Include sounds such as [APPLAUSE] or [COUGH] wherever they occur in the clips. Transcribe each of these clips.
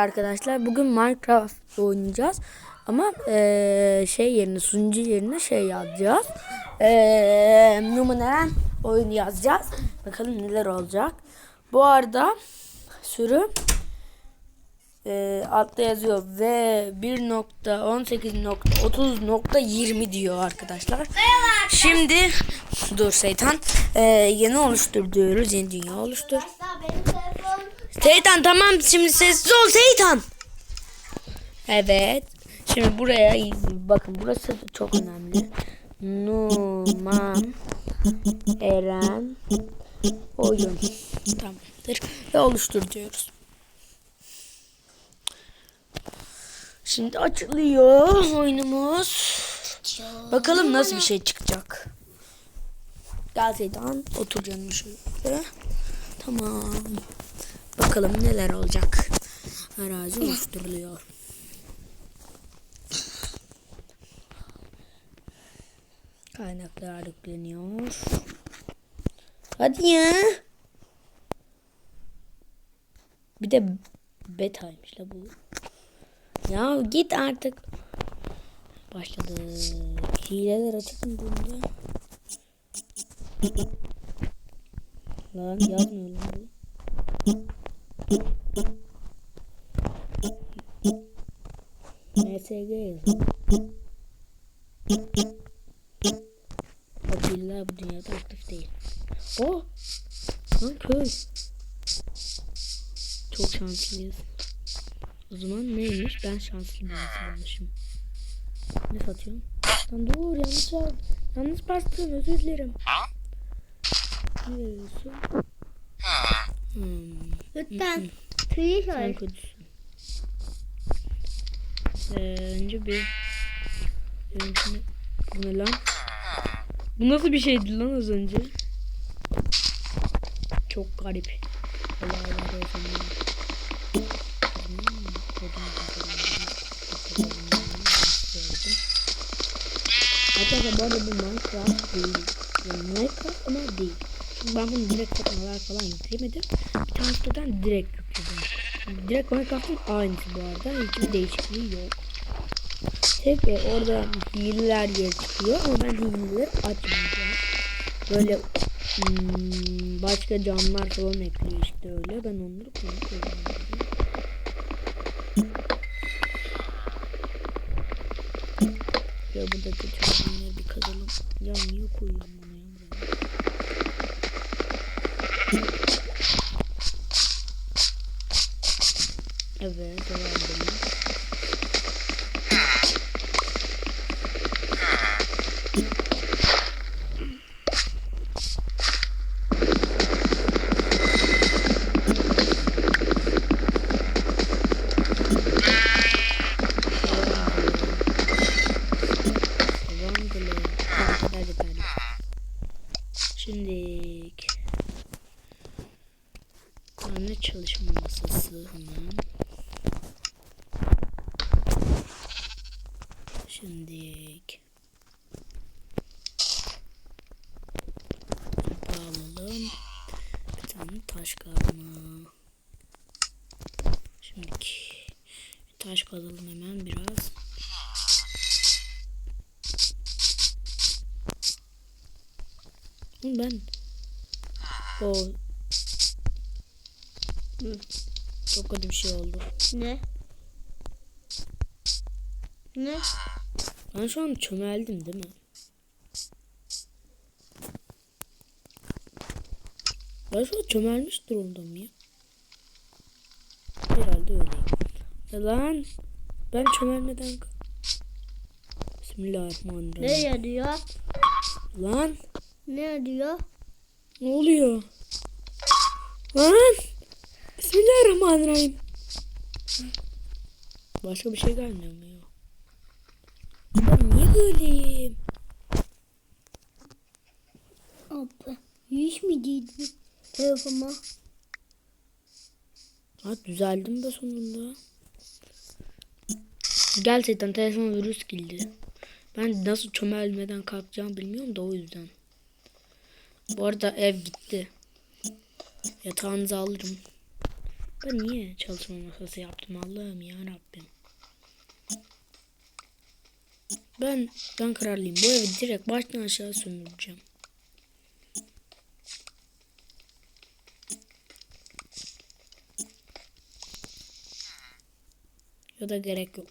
Arkadaşlar bugün Minecraft oynayacağız. Ama eee, şey yerine sunucu yerine şey yazacağız. Eee numaralan oyun yazacağız. Bakalım neler olacak. Bu arada sürüm eee altta yazıyor ve 1.18.30.20 diyor arkadaşlar. Şimdi dur şeytan Eee, yeni oluştur. Yeni dünya oluştur. Seytan tamam şimdi sessiz ol Seytan. Evet. Şimdi buraya bakın burası çok önemli. Numan Eren oyun. Tamamdır. Ve oluştur diyoruz. Şimdi açılıyor oyunumuz. Bakalım nasıl bir şey çıkacak. Gel Seytan otur canım şöyle. Tamam. Bakalım neler olacak. Arazi oluşturuluyor. Kaynaklar yükleniyor. Hadi ya. Bir de betaymış la bu. Ya git artık. Başladı. Hileler açık mı bunda? Lan yazmıyor lan bu. MSG yazıyor. Akiller bu dünyada aktif değil. O! Lan köy. Çok şanslıyız. O zaman neymiş? Ben şanslı bir insan olmuşum. Ne satıyorum? Lan dur yanlış al. Yanlış bastım özür dilerim. Ne veriyorsun? Hmm. Lütfen tüyü Sen kötüsün. Ee, önce bir Önce bu ne lan? Bu nasıl bir şeydi lan az önce? Çok garip. Olaylar yaşanıyor. Arkadaşlar bu arada bu Minecraft değil. Yani Minecraft ama değil. Çünkü ben bunu direkt satmalar falan yüklemedim. Siteden direkt yükledim. Direkt Minecraft'ın aynısı bu arada. Hiçbir değişikliği yok. Tek e, orada hileler yer çıkıyor ama ben hileleri açmayacağım. Böyle hmm, başka camlar falan ekliyor işte öyle. Ben onları kullanıyorum. Ya buradaki çözümleri bir kazalım. Ya niye koyuyorum bunu ya buraya? Evet, devam alalım. Bir tane taş kazma. Şimdi taş kazalım hemen biraz. Ben o çok kötü bir şey oldu. Ne? Ne? Ben şu an çömeldim değil mi? An çömelmiş durumdayım ya. Herhalde. Ya lan ben çömelmeden Bismillahirrahmanirrahim. Ne yazıyor? Lan Ne yazıyor? ne oluyor? Lan Bismillahirrahmanirrahim. Başka bir şey gelmiyor mu ya? Ben niye böyleyim? Abi. Yüz mü giydin telefona? Ha düzeldim de sonunda. Gerçekten telefon virüs girdi. Ben nasıl çömelmeden kalkacağımı bilmiyorum da o yüzden. Bu arada ev gitti. Yatağınızı alırım. Ben niye çalışma masası yaptım Allah'ım ya Rabbim. Ben ben kararlıyım. Bu evi direkt baştan aşağı sömüreceğim. Ya da gerek yok.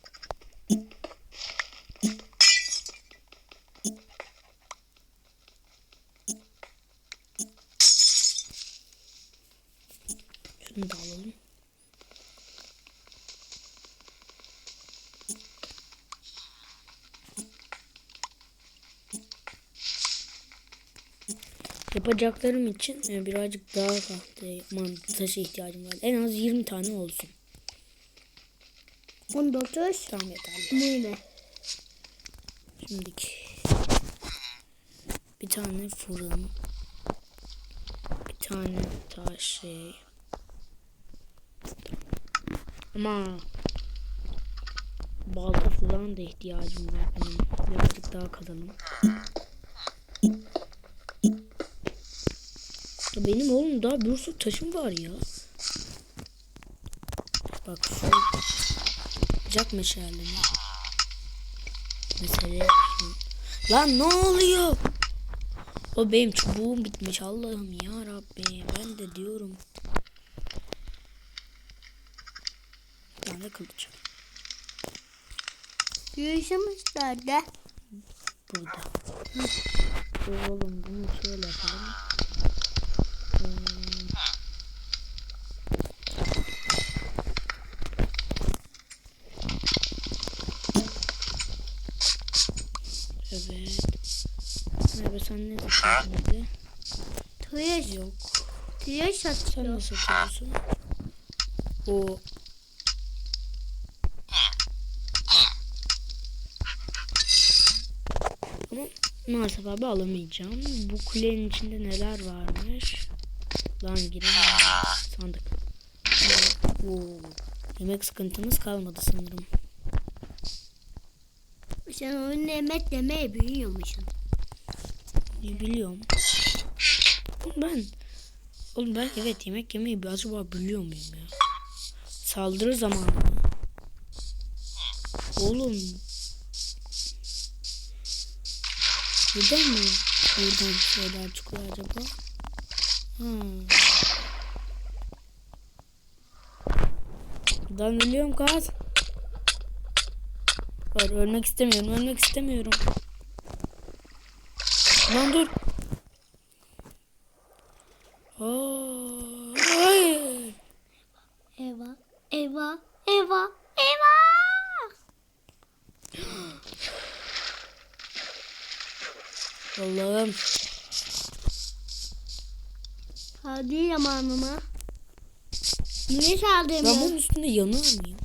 Şunu da alalım. Yapacaklarım için e, birazcık daha tahta taşa ihtiyacım var. En az 20 tane olsun. 19. Tamam yeterli. Neyle? Şimdiki bir tane fırın, bir tane taş şey. Ama balta falan da ihtiyacım var benim. Birazcık daha kazalım. Ya benim oğlum daha bir sürü taşım var ya. Bak şu Jack meşalemi. Mesele Lan ne oluyor? O benim çubuğum bitmiş Allah'ım ya Rabbi. Ben de diyorum. Bir tane de kılıç. Yürüyüşümüz nerede? Burada. Oğlum bunu şöyle yapalım. Hmm. Evet. Merhaba sen ne satıyorsun hadi? Tıraş. Yok. Tıraş Sen satıyor. ne satıyorsun? O. Ama maalesef abi alamayacağım. Bu kulenin içinde neler varmış? Lan giremiyorum. Sandık. Oo. Yemek sıkıntımız kalmadı sanırım. Sen oyunda yemek yemeyi biliyormuşsun. Ne biliyorum. Ben Oğlum ben evet yemek yemeyi bir acaba biliyor muyum ya? Saldırı zamanı? Oğlum. Neden mi buradan şeyler çıkıyor acaba? Ha. Ben biliyorum kaz. Hayır, ölmek istemiyorum, ölmek istemiyorum. Lan dur. Aa, hayır. Eva. Eva. Eva. Eva. Allah'ım. Hadi zamanıma. Ne çaldın Ben bunun üstünde yanıyor muyum?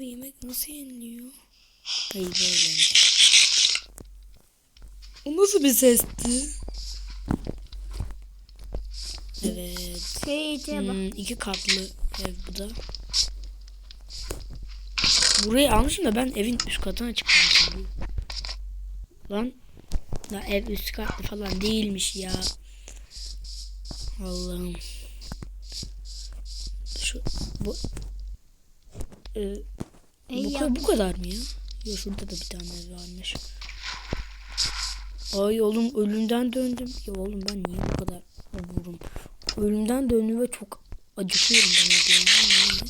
Abi yemek nasıl yeniliyor? Hayır böyle. O nasıl bir sesti? Evet. Bak. Hmm, iki katlı ev bu da. Burayı almışım da ben evin üst katına çıkmışım. Lan. La ev üst katlı falan değilmiş ya. Allah'ım. Şu bu e, Ey bu, ya. ka- bu kadar mı ya? Yok şurada da bir tane varmış. Ay oğlum ölümden döndüm. Ya oğlum ben niye bu kadar vururum? Ölümden döndüm ve çok acıkıyorum ben o diyorum.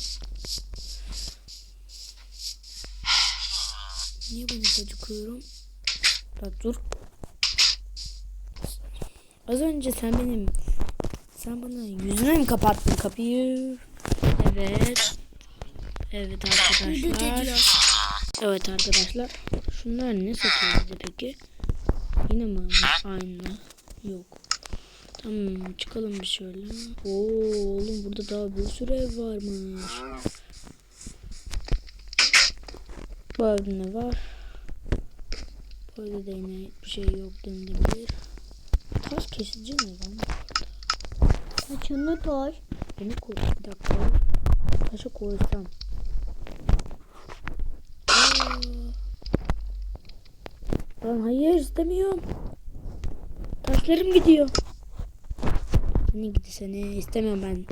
Niye ben hep acıkıyorum? Bak dur. Az önce sen benim sen bana yüzüne mi kapattın kapıyı? Evet. Evet arkadaşlar. Evet arkadaşlar. Şunlar ne satıyor bize peki? Yine mi aynı? Yok. Tamam çıkalım bir şöyle. Oo oğlum burada daha bir sürü ev varmış. Bu evde ne var? Bu evde de yine bir şey yok denilebilir. Taş kesici ne lan? Saçını toy. Beni koy bir dakika. taşı koysam. Lan hayır istemiyorum. Taşlarım gidiyor. Seni gidi seni istemiyorum ben.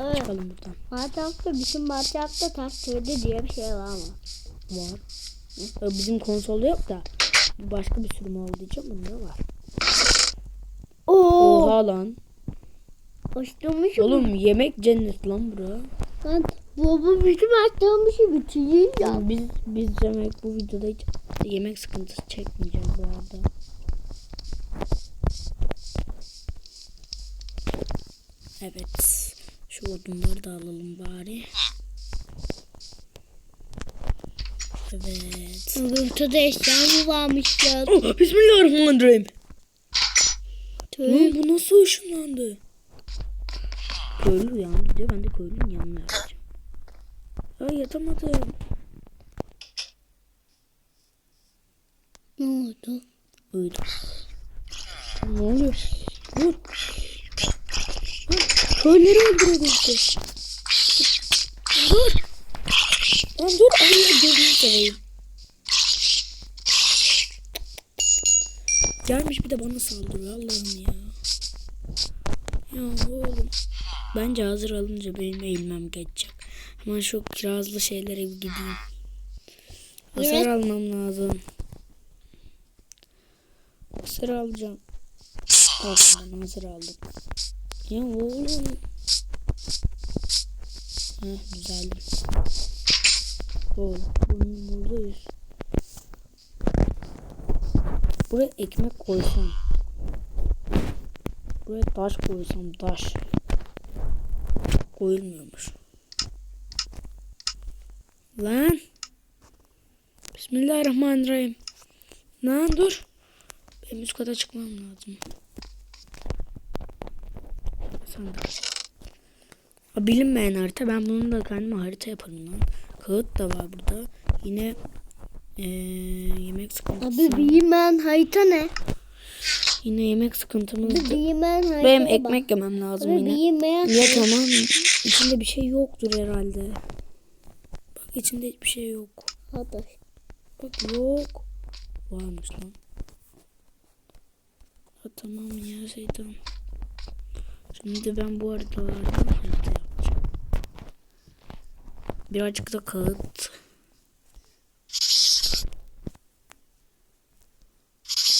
Evet. Çıkalım buradan. Minecraft'ta bizim Minecraft'ta taş kırdı diye bir şey var mı? Var. Ee, Bizim konsolda yok da başka bir sürüm olduğu için bunda var. Oo. Oha lan. Açtırmışım. Oğlum yemek cennet lan bura. Lan baba bizim açtırmışı bitireyim ya. Biz biz yemek bu videoda hiç yemek sıkıntısı çekmeyeceğiz bu arada. Evet. Şu odunları da alalım bari. Evet. Ortada eşya mı varmış ya? Oh, Bismillahirrahmanirrahim. Tüh. Lan bu nasıl ışınlandı? Köylü uyandı diyor. Ben de köylünün yanına yapacağım. Ay yatamadım. Ne oldu? Uyudum. Ne oluyor? Dur. Köyleri öldürüyor işte. Dur. Lan dur. Ay gözünü seveyim. Gelmiş bir de bana saldırıyor Allah'ım ya. Ya oğlum. Bence hazır alınca benim eğilmem geçecek. Hemen şu kirazlı şeylere bir gideyim. Hasar Evet. almam lazım. Hasar alacağım. Aslında hazır aldım. Ya oğlum. Heh düzeldim. Oğlum bunun buradayız. Buraya ekmek koysam. Buraya taş koysam taş. Koyulmuyormuş. Lan. Bismillahirrahmanirrahim. Lan dur. Benim üst kata çıkmam lazım. Ha, bilinmeyen harita. Ben bunun da kendime harita yaparım lan. Kağıt da var burada. Yine eee, yemek sıkıntısı. Abi bilmem harita ne? Yine yemek sıkıntımız. Harita Benim ekmek yemem lazım Abi yine. bilmem Ya tamam. İçinde bir şey yoktur herhalde. Bak içinde hiçbir şey yok. Hadi. Bak yok. Varmış lan. Tamam ya şey tamam. Şimdi ben bu haritalardan harita yapacağım. Birazcık da kağıt.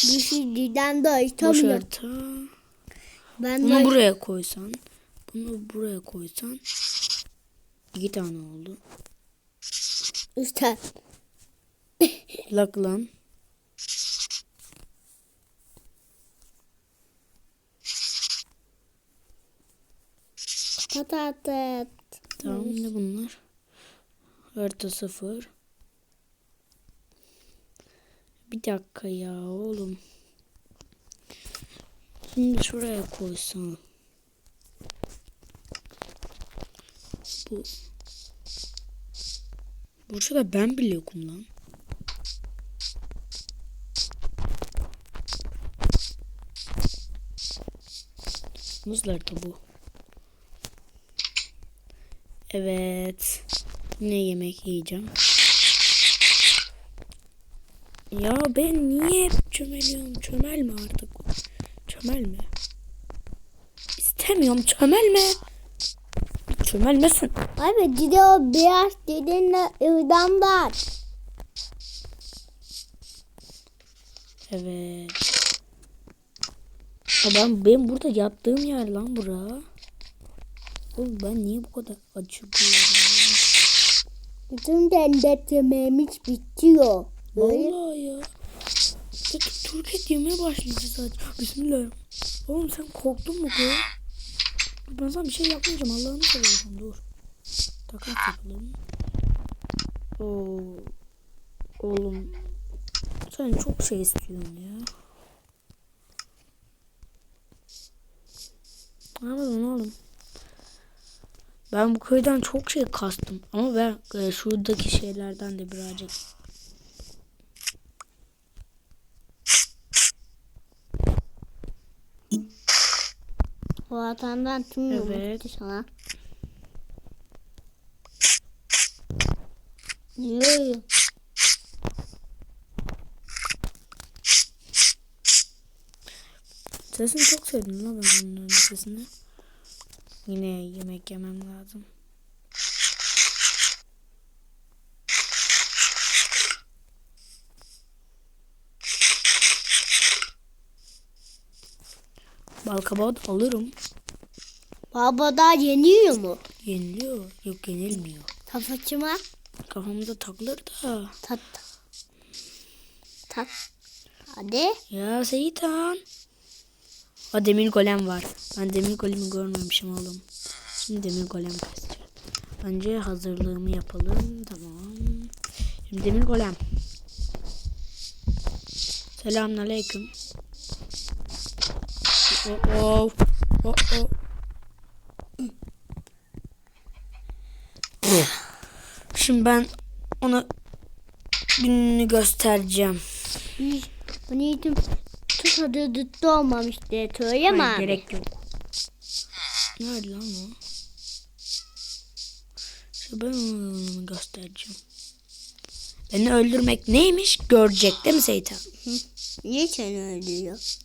Bir şey diden de Boş açtamıyorum. harita. Ben Bunu de buraya koysan. Bunu buraya koysan. İki tane oldu. üstten. Lak lan. Patates. Tamam ne bunlar? Harita sıfır. Bir dakika ya oğlum. Şimdi şuraya koysam. Bu. Burada ben bile yokum lan. Muzlar da bu. Evet. Ne yemek yiyeceğim? Ya ben niye hep çömeliyorum? Çömelme artık. Çömelme. İstemiyorum çömelme. Çömelmesin. Abi dide o beyaz didenle ırdamlar. Evet. Ya ben burada yattığım yer lan bura. Oğlum ben niye bu kadar acıkıyorum? Bütün dendet yemeğimiz bitiyor. Böyle. Vallahi ya. Peki Türkiye yemeye başlayacağız zaten. Bismillah. Oğlum sen korktun mu kız? Ben sana bir şey yapmayacağım. Allah'ını seversen dur. Takas yapalım. Oo. Oğlum. Sen çok şey istiyorsun ya. Anlamadın oğlum. Ben bu köyden çok şey kastım. Ama ben e, şuradaki şeylerden de birazcık Vatandan tüm evet. sana. Yürü. Sesini çok sevdim la ben bunların sesini. Yine yemek yemem lazım. Balkabağı alırım. Baba daha yeniyor mu? Yeniliyor. Yok yenilmiyor. Tafaçıma Kafamıza takılır da. tat. Tat. Hadi. Ya Seyitan. O demir golem var. Ben demir golemi görmemişim oğlum. Şimdi demir golem keseceğim. Önce hazırlığımı yapalım. Tamam. Şimdi demir golem. Selamünaleyküm. Oh oh. Oh oh. Şimdi ben ona gününü göstereceğim. Biz bunu Tut adı düttü olmamış diye söyleyeyim Hayır, abi. gerek yok. Nerede lan o? İşte ben onu göstereceğim. Beni öldürmek neymiş görecek değil mi Seytan? Niye seni öldürüyor?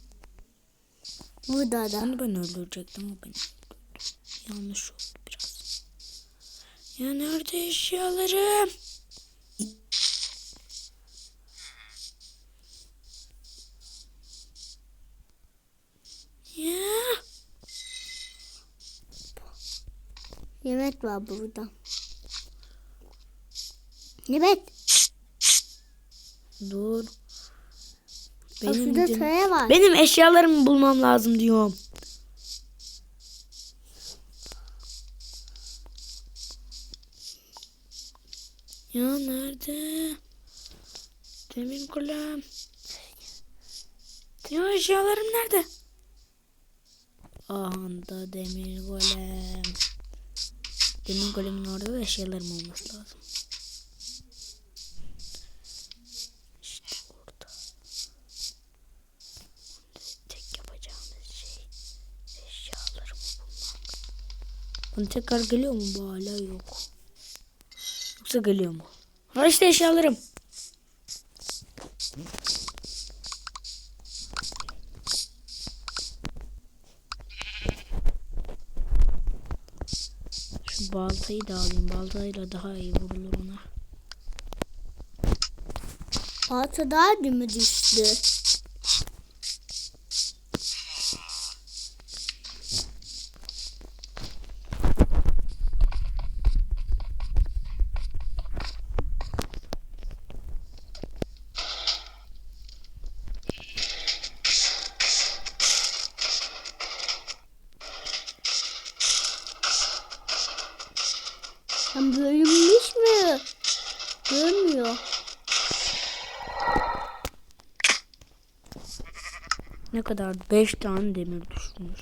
Burada da. Onu ben öldürecektim o beni öldürdü. Yanlış oldu biraz. Ya nerede eşyalarım? Ya. Yemek var burada. Yemek. Dur. Benim, şurada töre var. benim eşyalarımı bulmam lazım diyorum. Ya nerede? Demir golem. Ya eşyalarım nerede? Ahanda demir golem. Demir golemin orada da eşyalarım olması lazım. İşte orada. Tek yapacağımız şey eşyalarımı bulmak. Bunu tekrar geliyor mu bu hala yok. Yoksa geliyor mu? Ha işte eşyalarım. Şu baltayı da alayım. Baltayla daha iyi vurulur ona. Altı daha mı düştü? Sen bölünmüş mü? Görmüyor. Ne kadar? 5 tane demir düşmüş.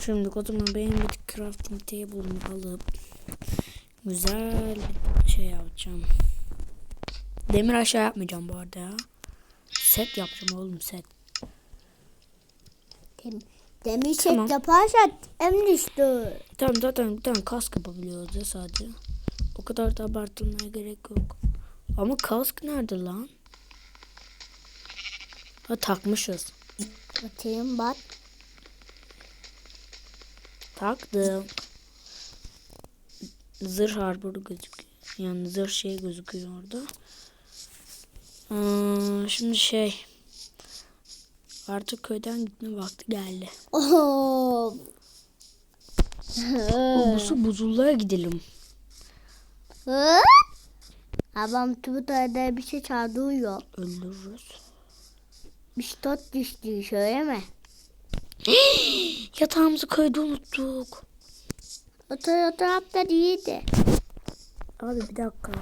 Şimdi o zaman benim bir crafting table'ımı alıp güzel şey yapacağım. Demir aşağı yapmayacağım bu arada ya. Set yapacağım oğlum set. Dem Demir set Tamam. yaparsan em düştü. Tamam zaten bir tane kask yapabiliyoruz ya sadece. O kadar da abartılmaya gerek yok. Ama kask nerede lan? Ha takmışız. Bakayım bak. Taktım. Zırh harburu gözüküyor. Yani zırh şey gözüküyor orada. Aa, şimdi şey. Artık köyden gitme vakti geldi. Oh. Bu su buzullara gidelim. Hı? Abam Twitter'da bir şey çağırıyor. Öldürürüz. Bir tot düştü şöyle mi? [GASPS] Yatağımızı köyde unuttuk. O, o tarafta değildi. Abi bir dakika.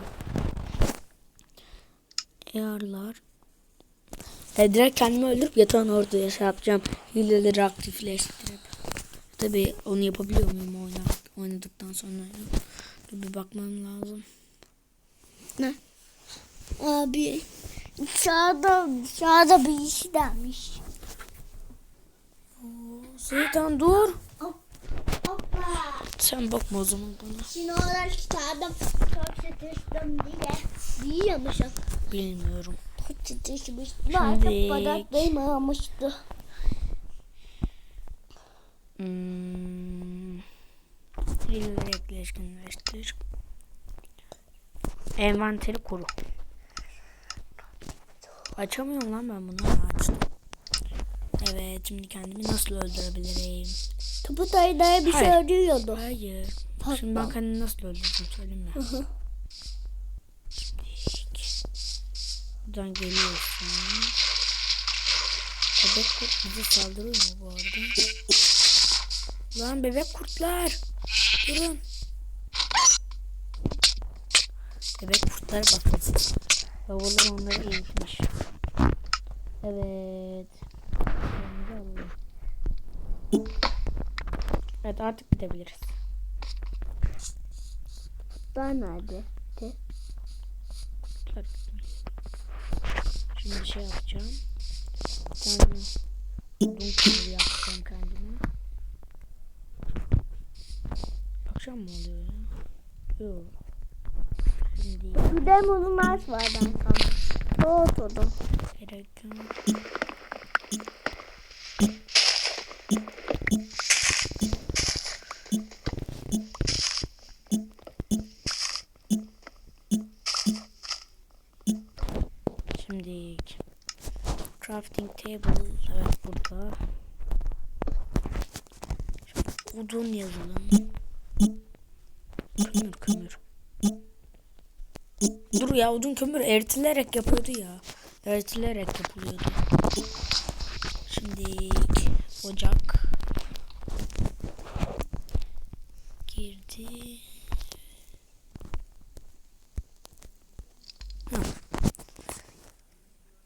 Eğerler. E, direkt kendimi öldürüp yatağın orada yaşa yapacağım. Hileleri aktifleştirip. Tabi onu yapabiliyor muyum oyna, oynadıktan sonra? ya? Dur bir bakmam lazım. Abi dışarıda dışarıda bir iş demiş. Seytan dur. Hop, hop. Sen bakma o zaman bana. Şimdi olarak çıkardım. Çok sıkıştım diye. Diyormuşum. Bilmiyorum. Şimdi- Artık badaklığım almıştı. Hmm. Etkileşkinleştir. Envanteri kuru. Açamıyorum lan ben bunu. Açtım. Evet şimdi kendimi nasıl öldürebilirim? Topu dayı bir şey Hayır. arıyordu. Hayır. Bak, Şimdi ben kendimi nasıl öldüreceğim söyleyeyim mi? Şimdi buradan geliyorsun. Bebek kurt bize saldırıyor mu bu arada? Lan bebek kurtlar. Durun. Bebek kurtlara bakın. Babalar onları eğitmiş. Evet. Evet artık gidebiliriz. Ben nerede? Tabii. Şimdi şey yapacağım. Bir tane odun kılığı yapacağım kendime. Akşam mı oluyor ya? Yok. Şimdi de muzumaz var ben tam. Soğuturdum. gerek yok. Odun yazalım. Kömür kömür. Dur ya odun kömür eritilerek yapıyordu ya. Eritilerek yapılıyordu. Şimdi ocak girdi. Ha.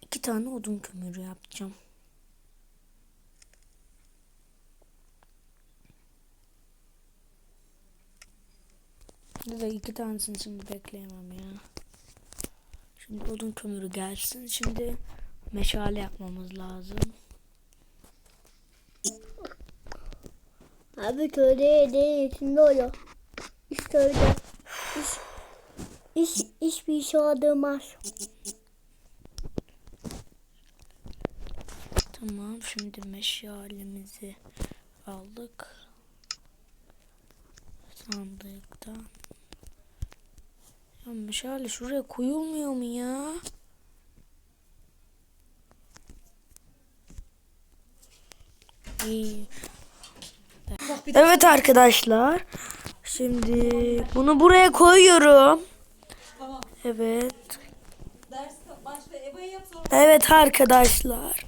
İki tane odun kömürü yapacağım. De iki tanesini şimdi bekleyemem ya. Şimdi odun kömürü gelsin. Şimdi meşale yapmamız lazım. Abi köylü yediğin içinde oluyor. İşte öyle. İş, iş, iş bir şey olmaz. Tamam şimdi meşalemizi aldık. Sandıktan. Ya meşale şuraya koyulmuyor mu ya? İyi. Evet arkadaşlar. Şimdi bunu buraya koyuyorum. Evet. Evet arkadaşlar.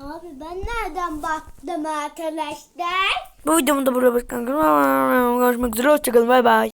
Abi ben nereden baktım arkadaşlar? Bu videomu da buraya bırakalım. Görüşmek üzere. Hoşçakalın. Bay bay.